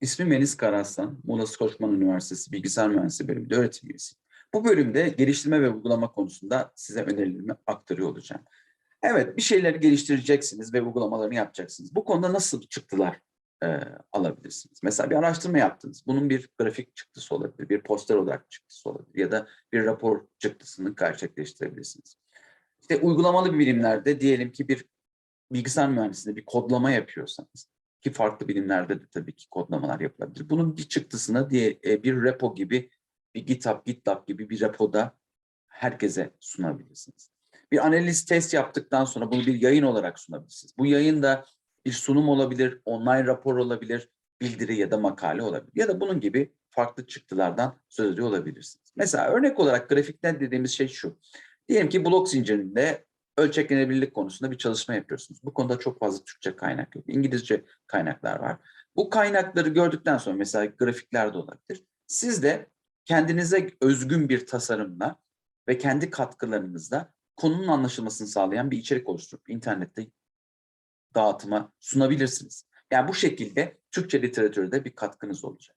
İsmim Melis Karaslan, Muğla Koçman Üniversitesi Bilgisayar Mühendisliği bölümünde öğretim üyesiyim. Bu bölümde geliştirme ve uygulama konusunda size önerilerimi aktarıyor olacağım. Evet, bir şeyleri geliştireceksiniz ve uygulamalarını yapacaksınız. Bu konuda nasıl çıktılar e, alabilirsiniz? Mesela bir araştırma yaptınız. Bunun bir grafik çıktısı olabilir, bir poster olarak çıktısı olabilir ya da bir rapor çıktısını gerçekleştirebilirsiniz. İşte uygulamalı bilimlerde diyelim ki bir bilgisayar mühendisliğinde bir kodlama yapıyorsanız ki farklı bilimlerde de tabii ki kodlamalar yapılabilir. Bunun bir çıktısını diye e, bir repo gibi, bir GitHub, GitLab gibi bir repoda herkese sunabilirsiniz. Bir analiz test yaptıktan sonra bunu bir yayın olarak sunabilirsiniz. Bu yayın da bir sunum olabilir, online rapor olabilir, bildiri ya da makale olabilir. Ya da bunun gibi farklı çıktılardan söz ediyor olabilirsiniz. Mesela örnek olarak grafikten dediğimiz şey şu. Diyelim ki blok zincirinde ölçeklenebilirlik konusunda bir çalışma yapıyorsunuz. Bu konuda çok fazla Türkçe kaynak yok. İngilizce kaynaklar var. Bu kaynakları gördükten sonra mesela grafikler de olabilir. Siz de kendinize özgün bir tasarımla ve kendi katkılarınızla konunun anlaşılmasını sağlayan bir içerik oluşturup internette dağıtıma sunabilirsiniz. Yani bu şekilde Türkçe literatürde bir katkınız olacak.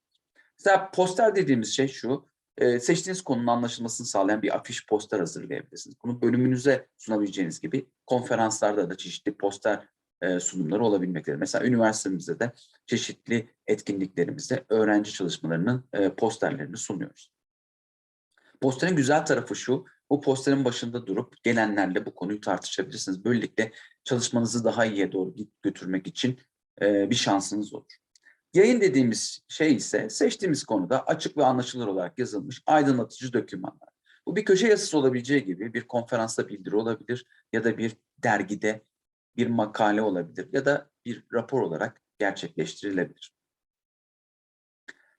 Mesela poster dediğimiz şey şu, e, seçtiğiniz konunun anlaşılmasını sağlayan bir afiş poster hazırlayabilirsiniz. Bunu bölümünüze sunabileceğiniz gibi konferanslarda da çeşitli poster e, sunumları olabilmektedir. Mesela üniversitemizde de çeşitli etkinliklerimizde öğrenci çalışmalarının e, posterlerini sunuyoruz. Posterin güzel tarafı şu, bu posterin başında durup gelenlerle bu konuyu tartışabilirsiniz. Böylelikle çalışmanızı daha iyiye doğru götürmek için bir şansınız olur. Yayın dediğimiz şey ise seçtiğimiz konuda açık ve anlaşılır olarak yazılmış aydınlatıcı dokümanlar. Bu bir köşe yazısı olabileceği gibi bir konferansta bildiri olabilir ya da bir dergide bir makale olabilir ya da bir rapor olarak gerçekleştirilebilir.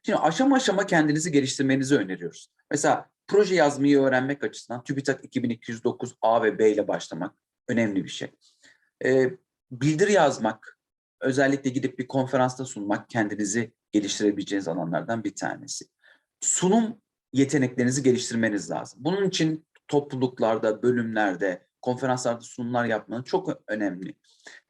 Şimdi aşama aşama kendinizi geliştirmenizi öneriyoruz. Mesela proje yazmayı öğrenmek açısından TÜBİTAK 2209 A ve B ile başlamak önemli bir şey. Ee, bildiri yazmak, özellikle gidip bir konferansta sunmak kendinizi geliştirebileceğiniz alanlardan bir tanesi. Sunum yeteneklerinizi geliştirmeniz lazım. Bunun için topluluklarda, bölümlerde, konferanslarda sunumlar yapmanız çok önemli.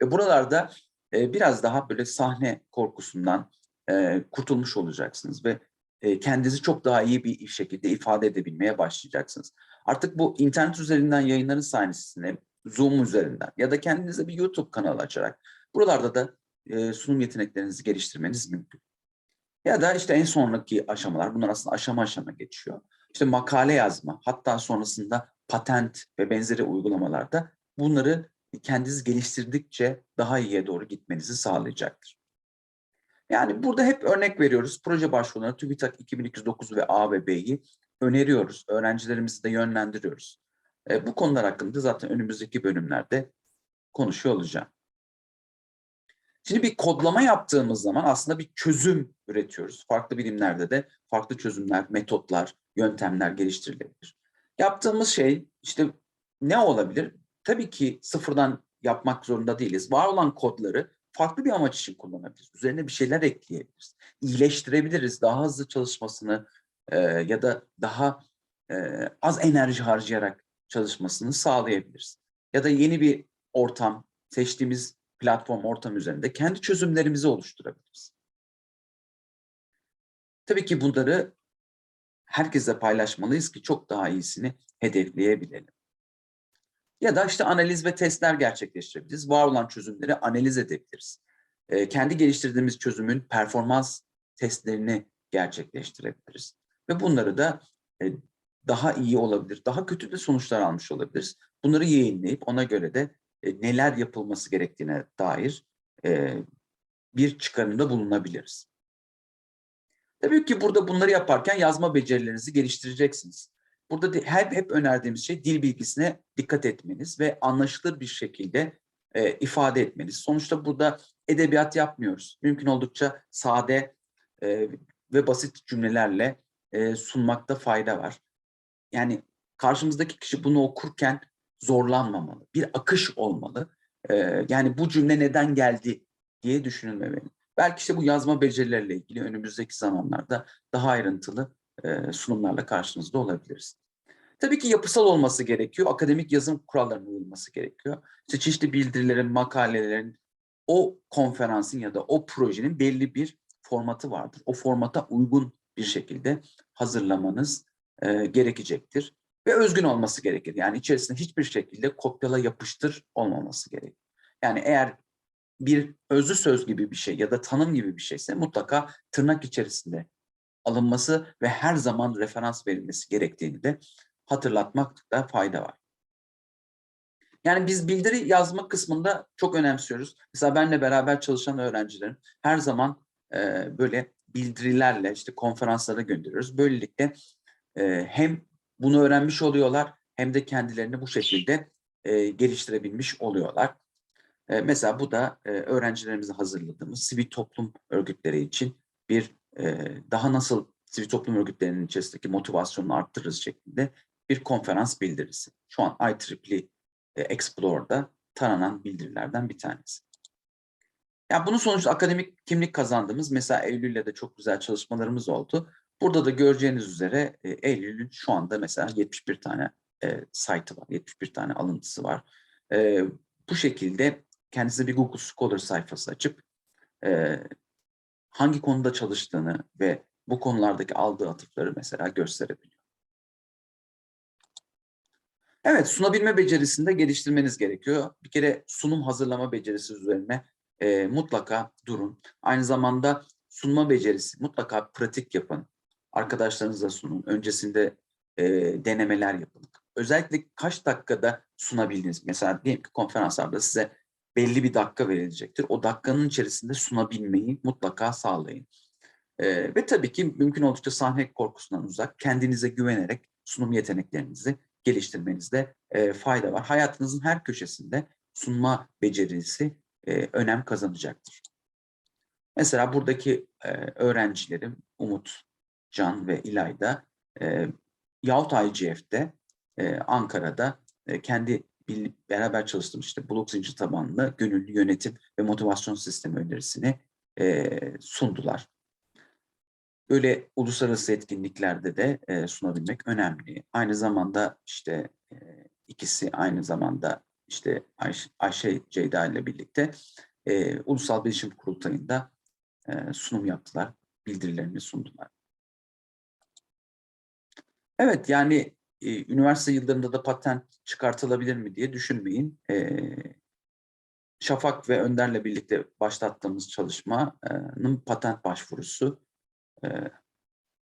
Ve buralarda e, biraz daha böyle sahne korkusundan e, kurtulmuş olacaksınız ve e, kendinizi çok daha iyi bir şekilde ifade edebilmeye başlayacaksınız. Artık bu internet üzerinden yayınların sayesinde Zoom üzerinden ya da kendinize bir YouTube kanalı açarak buralarda da e, sunum yeteneklerinizi geliştirmeniz mümkün. Ya da işte en sonraki aşamalar, bunlar aslında aşama aşama geçiyor. İşte makale yazma, hatta sonrasında patent ve benzeri uygulamalarda bunları kendiniz geliştirdikçe daha iyiye doğru gitmenizi sağlayacaktır. Yani burada hep örnek veriyoruz. Proje başvurularına TÜBİTAK 2209 ve A ve B'yi öneriyoruz. Öğrencilerimizi de yönlendiriyoruz. E, bu konular hakkında zaten önümüzdeki bölümlerde konuşuyor olacağım. Şimdi bir kodlama yaptığımız zaman aslında bir çözüm üretiyoruz. Farklı bilimlerde de farklı çözümler, metotlar, yöntemler geliştirilebilir. Yaptığımız şey işte ne olabilir? Tabii ki sıfırdan yapmak zorunda değiliz. Var olan kodları farklı bir amaç için kullanabiliriz. Üzerine bir şeyler ekleyebiliriz. İyileştirebiliriz. Daha hızlı çalışmasını e, ya da daha e, az enerji harcayarak çalışmasını sağlayabiliriz. Ya da yeni bir ortam, seçtiğimiz platform ortam üzerinde kendi çözümlerimizi oluşturabiliriz. Tabii ki bunları herkese paylaşmalıyız ki çok daha iyisini hedefleyebilelim. Ya da işte analiz ve testler gerçekleştirebiliriz. Var olan çözümleri analiz edebiliriz. E, kendi geliştirdiğimiz çözümün performans testlerini gerçekleştirebiliriz. Ve bunları da e, daha iyi olabilir, daha kötü de sonuçlar almış olabiliriz. Bunları yayınlayıp ona göre de e, neler yapılması gerektiğine dair e, bir çıkarımda bulunabiliriz. Tabii ki burada bunları yaparken yazma becerilerinizi geliştireceksiniz. Burada hep, hep önerdiğimiz şey dil bilgisine dikkat etmeniz ve anlaşılır bir şekilde e, ifade etmeniz. Sonuçta burada edebiyat yapmıyoruz. Mümkün oldukça sade e, ve basit cümlelerle e, sunmakta fayda var. Yani karşımızdaki kişi bunu okurken zorlanmamalı. Bir akış olmalı. Yani bu cümle neden geldi diye düşünülmemeli. Belki işte bu yazma becerilerle ilgili önümüzdeki zamanlarda daha ayrıntılı sunumlarla karşınızda olabiliriz. Tabii ki yapısal olması gerekiyor. Akademik yazım kurallarına uyulması gerekiyor. İşte çeşitli bildirilerin, makalelerin, o konferansın ya da o projenin belli bir formatı vardır. O formata uygun bir şekilde hazırlamanız e, gerekecektir. Ve özgün olması gerekir. Yani içerisinde hiçbir şekilde kopyala yapıştır olmaması gerekir. Yani eğer bir özlü söz gibi bir şey ya da tanım gibi bir şeyse mutlaka tırnak içerisinde alınması ve her zaman referans verilmesi gerektiğini de hatırlatmakta fayda var. Yani biz bildiri yazma kısmında çok önemsiyoruz. Mesela benle beraber çalışan öğrencilerim her zaman e, böyle bildirilerle işte konferanslara gönderiyoruz. Böylelikle e, hem bunu öğrenmiş oluyorlar hem de kendilerini bu şekilde e, geliştirebilmiş oluyorlar. E, mesela bu da e, öğrencilerimize hazırladığımız sivil toplum örgütleri için bir e, daha nasıl sivil toplum örgütlerinin içerisindeki motivasyonunu arttırırız şeklinde bir konferans bildirisi. Şu an IEEE e, Explorer'da taranan bildirilerden bir tanesi. Ya bunun sonuçta akademik kimlik kazandığımız mesela Eylül'le de çok güzel çalışmalarımız oldu. Burada da göreceğiniz üzere e, Eylül'ün şu anda mesela 71 tane e, site'ı var, 71 tane alıntısı var. E, bu şekilde kendisine bir Google Scholar sayfası açıp e, hangi konuda çalıştığını ve bu konulardaki aldığı atıfları mesela gösterebiliyor. Evet, sunabilme becerisini de geliştirmeniz gerekiyor. Bir kere sunum hazırlama becerisi üzerine e, mutlaka durun. Aynı zamanda sunma becerisi, mutlaka pratik yapın. Arkadaşlarınızla sunun. Öncesinde e, denemeler yapın. Özellikle kaç dakikada sunabildiniz? Mesela diyelim ki konferanslarda size belli bir dakika verilecektir. O dakikanın içerisinde sunabilmeyi mutlaka sağlayın. E, ve tabii ki mümkün oldukça sahne korkusundan uzak, kendinize güvenerek sunum yeteneklerinizi geliştirmenizde e, fayda var. Hayatınızın her köşesinde sunma becerisi e, önem kazanacaktır. Mesela buradaki e, öğrencilerim Umut, Can ve İlayda e, yahut IGF'de e, Ankara'da e, kendi bil, beraber çalıştığımız işte blok zincir tabanlı gönüllü yönetim ve motivasyon sistemi önerisini e, sundular. Böyle uluslararası etkinliklerde de e, sunabilmek önemli. Aynı zamanda işte e, ikisi aynı zamanda işte Ayşe, Ayşe Ceyda ile birlikte e, Ulusal Bilişim Kurultayı'nda e, sunum yaptılar, bildirilerini sundular. Evet yani e, üniversite yıllarında da patent çıkartılabilir mi diye düşünmeyin. E, Şafak ve Önder'le birlikte başlattığımız çalışmanın patent başvurusu e,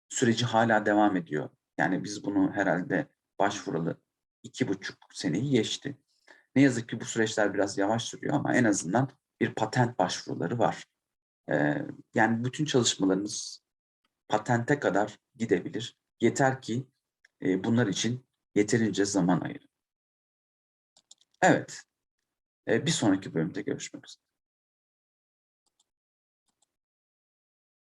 süreci hala devam ediyor. Yani biz bunu herhalde başvuralı iki buçuk seneyi geçti. Ne yazık ki bu süreçler biraz yavaş sürüyor ama en azından bir patent başvuruları var. Ee, yani bütün çalışmalarımız patente kadar gidebilir. Yeter ki e, bunlar için yeterince zaman ayırın. Evet, e, bir sonraki bölümde görüşmek üzere.